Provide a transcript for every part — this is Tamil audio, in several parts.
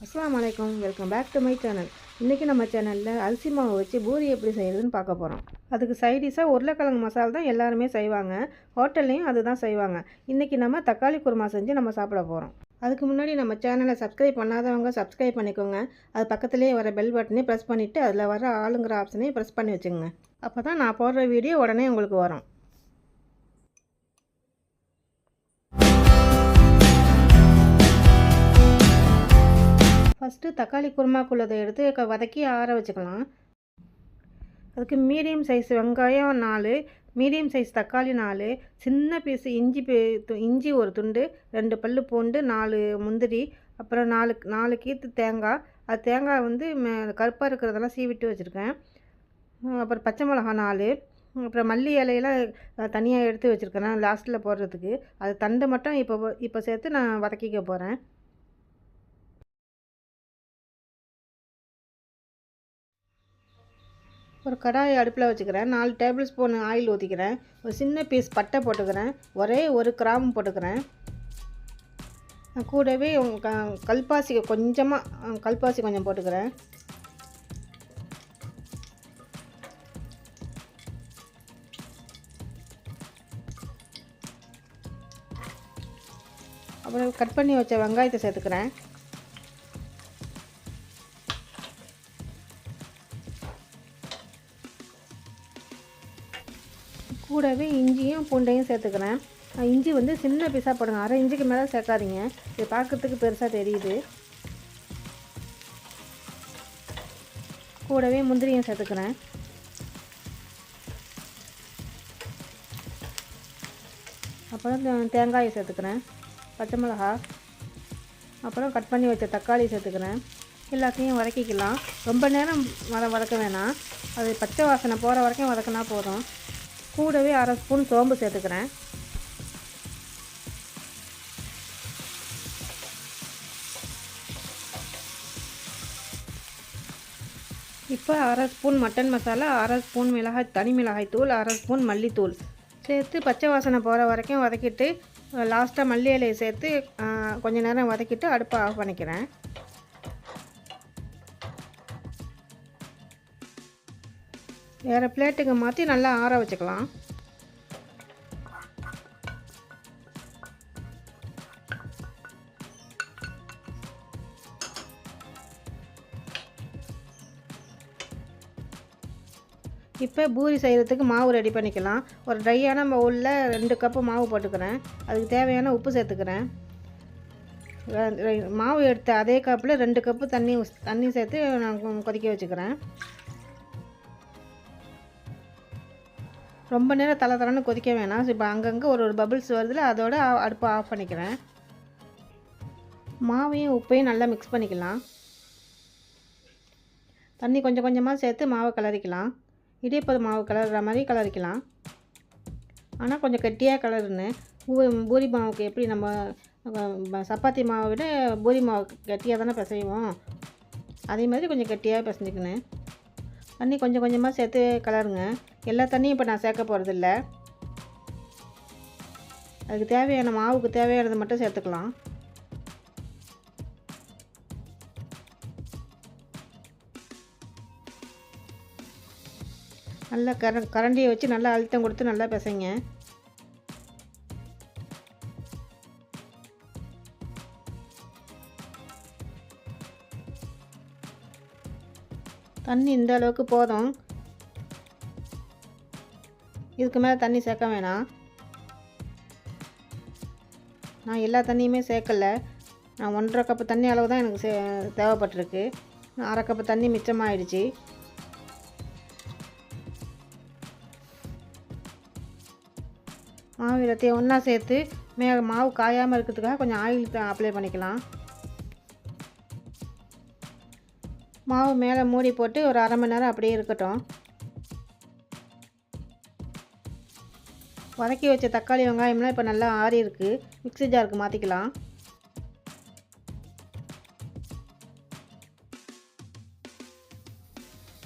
அஸ்ஸலாமு அலைக்கும். Welcome back to my channel இன்றைக்கி நம்ம சேனலில் அரிசி மாவு வச்சு பூரி எப்படி செய்கிறதுன்னு பார்க்க போகிறோம் அதுக்கு சைடிஷாக உருளைக்கிழங்கு மசாலா தான் எல்லாருமே செய்வாங்க. ஹோட்டல்லையும் அதுதான் செய்வாங்க. இன்றைக்கி நம்ம தக்காளி குருமா செஞ்சு நம்ம சாப்பிட போகிறோம் அதுக்கு முன்னாடி நம்ம சேனலை சப்ஸ்கிரைப் பண்ணாதவங்க சப்ஸ்கிரைப் பண்ணிக்கோங்க. அது பக்கத்துலேயே வர பெல் பட்டனையும் ப்ரெஸ் பண்ணிவிட்டு அதில் வர ஆளுங்கிற ஆப்ஷனையும் ப்ரெஸ் பண்ணி வச்சுங்க அப்போ தான் நான் போடுற வீடியோ உடனே உங்களுக்கு வரும். ஃபஸ்ட்டு தக்காளி குருமாக்குள்ளதை எடுத்து வதக்கி ஆற வச்சுக்கலாம். அதுக்கு மீடியம் சைஸ் வெங்காயம் நாலு மீடியம் சைஸ் தக்காளி நாலு சின்ன பீஸ் இஞ்சி து- இஞ்சி ஒரு துண்டு ரெண்டு பல்லு பூண்டு நாலு முந்திரி அப்புறம் நாலு நாலு கீத்து தேங்காய். அது தேங்காய் வந்து மே- கருப்பாக இருக்கிறதெல்லாம் சீவிட்டு வச்சுருக்கேன். அப்புறம் பச்சை மிளகா நாலு அப்புறம் மல்லி இலையெல்லாம் தனியாக எடுத்து வச்சுருக்கேன். லாஸ்ட்டில் போடுறதுக்கு. அது தண்டு மட்டும் இப்போ இப்போ சேர்த்து நான் வதக்கிக்க போகிறேன் ஒரு கடாய் அடுப்பில் வச்சுக்கிறேன். நாலு டேபிள் ஸ்பூன் ஆயில் ஊற்றிக்கிறேன் ஒரு சின்ன பீஸ் பட்டை போட்டுக்கிறேன். ஒரே ஒரு கிராம்பு போட்டுக்கிறேன். கூடவே க- கல்பாசி கொஞ்சமாக கல்பாசி கொஞ்சம் போட்டுக்கிறேன். அப்புறம் கட் பண்ணி வச்ச வெங்காயத்தை சேர்த்துக்கிறேன். கூடவே இஞ்சியும் பூண்டையும் சேர்த்துக்கிறேன். இஞ்சி வந்து சின்ன பீஸாக போடுங்க. அரை இஞ்சிக்கு மேலே சேர்க்காதீங்க. இது பார்க்கறதுக்கு பெருசாக தெரியுது. கூடவே முந்திரியும் சேர்த்துக்கிறேன். அப்புறம் தேங்காயை சேர்த்துக்கிறேன். பச்சை மிளகா. அப்புறம் கட் பண்ணி வச்ச தக்காளி சேர்த்துக்கிறேன். எல்லாத்தையும் வதக்கிக்கலாம். ரொம்ப நேரம் வத வதக்க வேணாம். அது பச்சை வாசனை போகிற வரைக்கும் வதக்கினா போதும். கூடவே அரை ஸ்பூன் சோம்பு சேர்த்துக்கிறேன். இப்போ அரை ஸ்பூன் மட்டன் மசாலா அரை ஸ்பூன் மிளகாய் தனி மிளகாய் தூள் அரை ஸ்பூன் மல்லித்தூள். சேர்த்து பச்சை வாசனை போகிற வரைக்கும் வதக்கிட்டு லாஸ்ட்டாக மல்லி இலையை சேர்த்து கொஞ்சம் கொஞ்ச நேரம் வதக்கிட்டு அடுப்பை ஆஃப் பண்ணிக்கிறேன். வேறு பிளேட்டுக்கு மாற்றி நல்லா ஆற வச்சுக்கலாம். இப்போ பூரி செய்கிறதுக்கு மாவு ரெடி பண்ணிக்கலாம். ஒரு ட்ரையான பவுலில் ரெண்டு கப்பு மாவு போட்டுக்கிறேன். அதுக்கு தேவையான உப்பு சேர்த்துக்கிறேன். மாவு எடுத்த அதே கப்பில் ரெண்டு கப்பு தண்ணி தண்ணி சேர்த்து நான் கொதிக்க வச்சுக்கிறேன். ரொம்ப நேரம் தலை தலைன்னு கொதிக்க வேணாம். இப்போ அங்கங்கே ஒரு ஒரு பபிள்ஸ் வருதுல அதோட அடுப்பை ஆஃப் பண்ணிக்கிறேன். மாவையும் உப்பையும் நல்லா மிக்ஸ் பண்ணிக்கலாம். தண்ணி கொஞ்சம் கொஞ்சமாக சேர்த்து மாவை கிளறிக்கலாம் இடியப்பது மாவு கலர்ற மாதிரி கிளறிக்கலாம் ஆனால் கொஞ்சம் கெட்டியாக கலருன்னு. பூரி மாவுக்கு எப்படி நம்ம சப்பாத்தி மாவை விட பூரி மாவு கெட்டியாக தானே பிசைவோம். அதே மாதிரி கொஞ்சம் கெட்டியாக பிசைஞ்சுக்கினேன் தண்ணி கொஞ்சம் கொஞ்சமாக சேர்த்து கலருங்க. எல்லா தண்ணியும் இப்போ நான் சேர்க்க போகிறதில்ல அதுக்கு தேவையான மாவுக்கு தேவையானது மட்டும் சேர்த்துக்கலாம். நல்லா கர கரண்டியை வச்சு நல்லா அழுத்தம் கொடுத்து நல்லா பிசைங்க. தண்ணி இந்த அளவுக்கு போதும். இதுக்கு மேலே தண்ணி சேர்க்க வேணாம். நான் எல்லா தண்ணியுமே சேர்க்கல. நான் ஒன்றரை கப்பு தண்ணி அளவு தான் எனக்கு சே தேவைப்பட்டிருக்கு. அரை கப்பு தண்ணி மிச்சமாயிடுச்சு. மாவு எல்லாத்தையும் ஒன்றா சேர்த்து மே மாவு காயாமல் இருக்கிறதுக்காக கொஞ்சம் ஆயில் அப்ளை பண்ணிக்கலாம். மாவு மேலே மூடி போட்டு ஒரு அரை மணி நேரம் அப்படியே இருக்கட்டும். வதக்கி வச்ச தக்காளி வெங்காயம்லாம் இப்போ நல்லா ஆறி இருக்கு. மிக்ஸி ஜாருக்கு மாற்றிக்கலாம்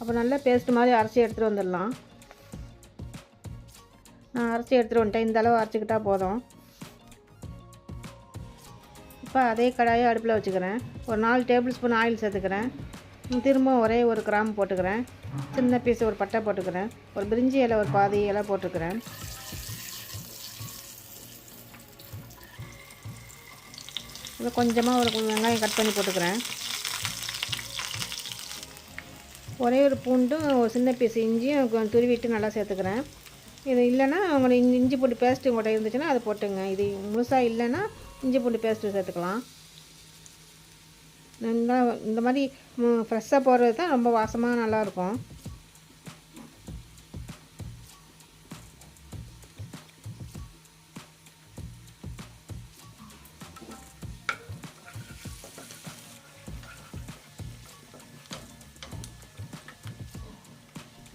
அப்போ நல்லா பேஸ்ட் மாதிரி அரைச்சி எடுத்துகிட்டு வந்துடலாம். நான் அரைச்சி எடுத்துகிட்டு வந்துட்டேன். இந்த அளவு அரைச்சிக்கிட்டால் போதும். இப்போ இப்போ அதே கடாயை அடுப்பில் வச்சுக்கிறேன். ஒரு நாலு டேபிள் ஸ்பூன் ஆயில் சேர்த்துக்கிறேன். திரும்ப ஒரே ஒரு கிராம் போட்டுக்கிறேன். சின்ன பீஸ் ஒரு பட்டை போட்டுக்கிறேன். ஒரு பிரிஞ்சி இலை ஒரு பாதி இலை போட்டுக்கிறேன். இதை கொஞ்சமாக ஒரு வெங்காயம் கட் பண்ணி போட்டுக்கிறேன். ஒரே ஒரு பூண்டும் ஒரு சின்ன பீஸ் இஞ்சியும் துருவிட்டு நல்லா சேர்த்துக்கிறேன். இது இல்லைன்னா உங்களுக்கு இஞ்சி இஞ்சி பூண்டு பேஸ்ட்டு உங்கள்கிட்ட இருந்துச்சுன்னா அதை போட்டுங்க. இது முழுசாக இல்லைன்னா இஞ்சி பூண்டு பேஸ்ட்டு சேர்த்துக்கலாம். நல்லா இந்த மாதிரி ஃப்ரெஷ்ஷாக போடுறது தான் ரொம்ப வாசமாக நல்லாயிருக்கும்.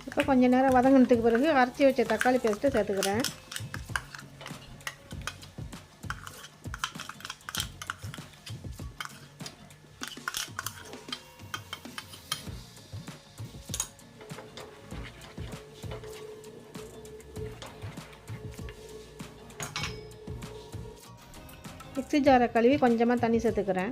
இப்போ கொஞ்சம் நேரம் வதங்கினதுக்கு பிறகு அரைச்சி வச்ச தக்காளி பேஸ்ட்டு சேர்த்துக்கிறேன். மிக்ஸி ஜாரை கழுவி கொஞ்சமாக தண்ணி சேர்த்துக்கிறேன்.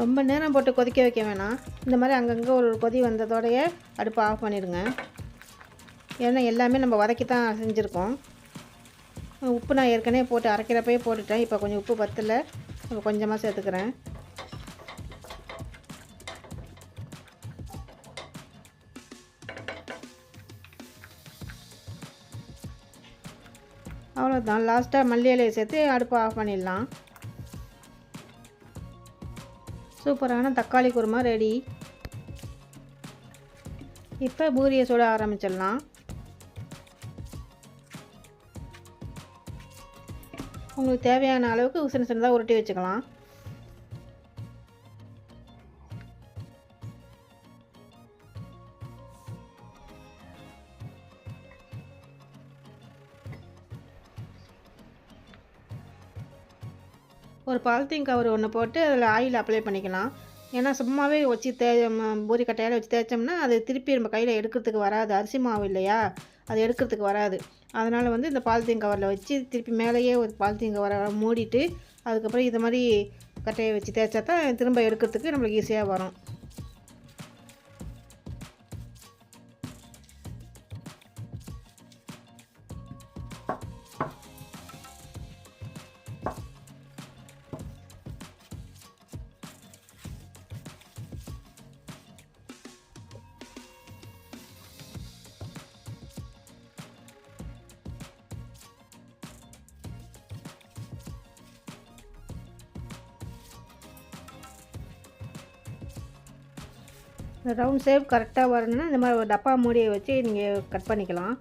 ரொம்ப நேரம் போட்டு கொதிக்க வைக்க வேணாம். இந்த மாதிரி அங்கங்கே ஒரு கொதி வந்ததோடைய அடுப்பை ஆஃப் பண்ணிடுங்க. ஏன்னா எல்லாமே நம்ம வதக்கி தான் செஞ்சுருக்கோம். உப்பு நான் ஏற்கனவே போட்டு அரைக்கிறப்பயே போட்டுட்டேன். இப்போ கொஞ்சம் உப்பு பத்தில். இப்போ கொஞ்சமாக சேர்த்துக்கிறேன். அவ்வளோதான் லாஸ்ட்டாக மல்லி இலையை சேர்த்து அடுப்பை ஆஃப் பண்ணிடலாம். சூப்பரான தக்காளி குருமா ரெடி இப்போ பூரியை சுட ஆரம்பிச்சிடலாம். உங்களுக்கு தேவையான அளவுக்கு சின்ன சின்னதாக உருட்டி வச்சுக்கலாம். ஒரு பாலித்தீன் கவர் ஒன்று போட்டு அதில் ஆயில் அப்ளை பண்ணிக்கலாம். ஏன்னா சும்மாவே வச்சு தே பூரி கட்டையால் வச்சு தேய்ச்சோம்னா அது திருப்பி நம்ம கையில் எடுக்கிறதுக்கு வராது. அரிசி மாவு இல்லையா? அது எடுக்கிறதுக்கு வராது. அதனால் வந்து இந்த பாலித்தீன் கவரில் வச்சு திருப்பி மேலேயே ஒரு பாலித்தீன் கவரை மூடிட்டு அதுக்கப்புறம் இது மாதிரி கட்டையை வச்சு தேய்ச்சா தான் திரும்ப எடுக்கிறதுக்கு நம்மளுக்கு ஈஸியாக வரும். ரவுண்ட் ஷேப் கரெக்டாக வரணும்னா இந்த மாதிரி ஒரு டப்பா மூடியை வச்சு நீங்கள் கட் பண்ணிக்கலாம்.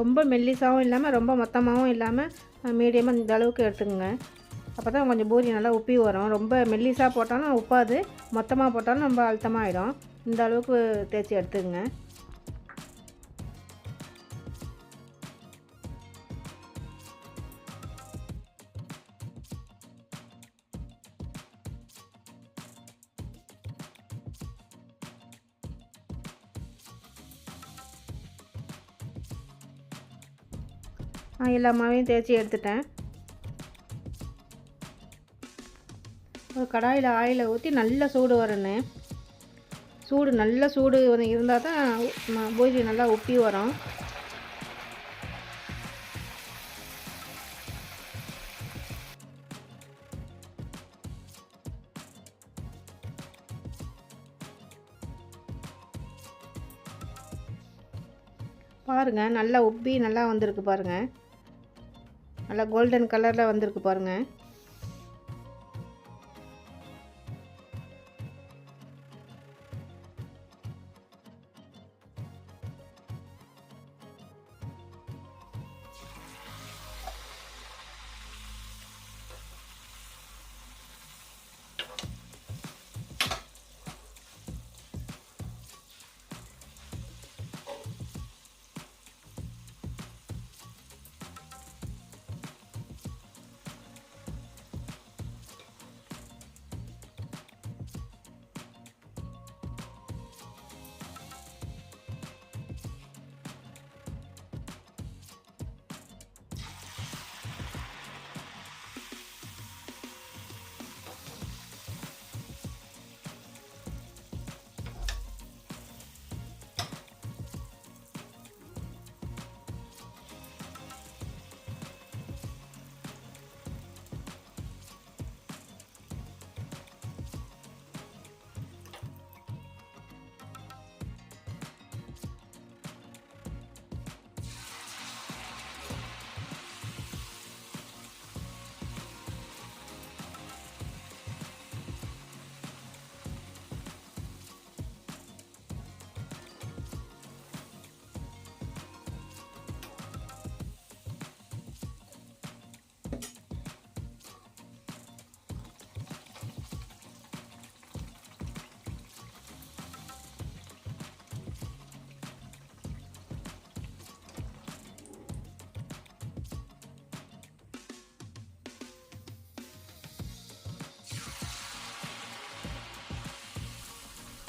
ரொம்ப மெல்லிசாகவும் இல்லாமல் ரொம்ப மொத்தமாகவும் இல்லாமல் மீடியமாக இந்த அளவுக்கு எடுத்துக்கோங்க. அப்போ தான் கொஞ்சம் பூரி நல்லா உப்பி வரும். ரொம்ப மெல்லிசாக போட்டாலும் உப்பாது. மொத்தமாக போட்டாலும் ரொம்ப அழுத்தமாக ஆகிடும் இந்த அளவுக்கு தேய்ச்சி எடுத்துக்கங்க. எல்லா மாவையும் தேய்ச்சி எடுத்துட்டேன். ஒரு கடாயில் ஆயிலை ஊற்றி நல்லா சூடு வரணும். சூடு நல்ல சூடு இருந்தால் தான் பூஜி நல்லா உப்பி வரும். பாருங்கள் நல்லா உப்பி நல்லா வந்திருக்கு பாருங்கள் நல்லா கோல்டன் கலரில் வந்திருக்கு பாருங்கள்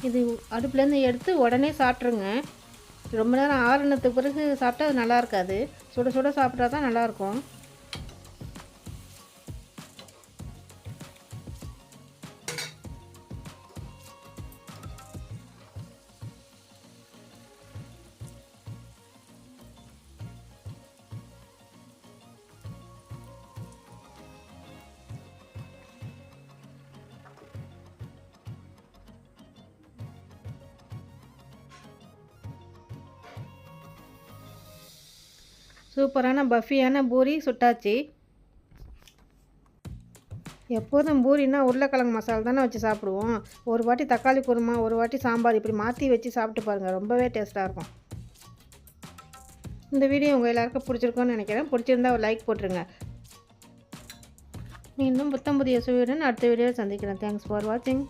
இது அடுப்புலேருந்து எடுத்து உடனே சாப்பிட்ருங்க. ரொம்ப நேரம் ஆறுனத்துக்கு பிறகு சாப்பிட்டா அது நல்லா இருக்காது. சுட சுட சாப்பிட்டா தான் நல்லாயிருக்கும் சூப்பரான பஃபியான பூரி சுட்டாச்சு. எப்போதும் பூரினா உருளைக்கிழங்கு மசாலா தானே வச்சு சாப்பிடுவோம். ஒரு வாட்டி தக்காளி குருமா ஒரு வாட்டி சாம்பார் இப்படி மாற்றி வச்சு சாப்பிட்டு பாருங்கள் ரொம்பவே டேஸ்ட்டாக இருக்கும். இந்த வீடியோ உங்கள் எல்லாருக்கும் பிடிச்சிருக்கோன்னு நினைக்கிறேன். பிடிச்சிருந்தா ஒரு லைக் போட்டுருங்க. மீண்டும் புத்தம் புதிய சுவையுடன் அடுத்த வீடியோவில் சந்திக்கிறேன். தேங்க்ஸ் ஃபார் வாட்சிங்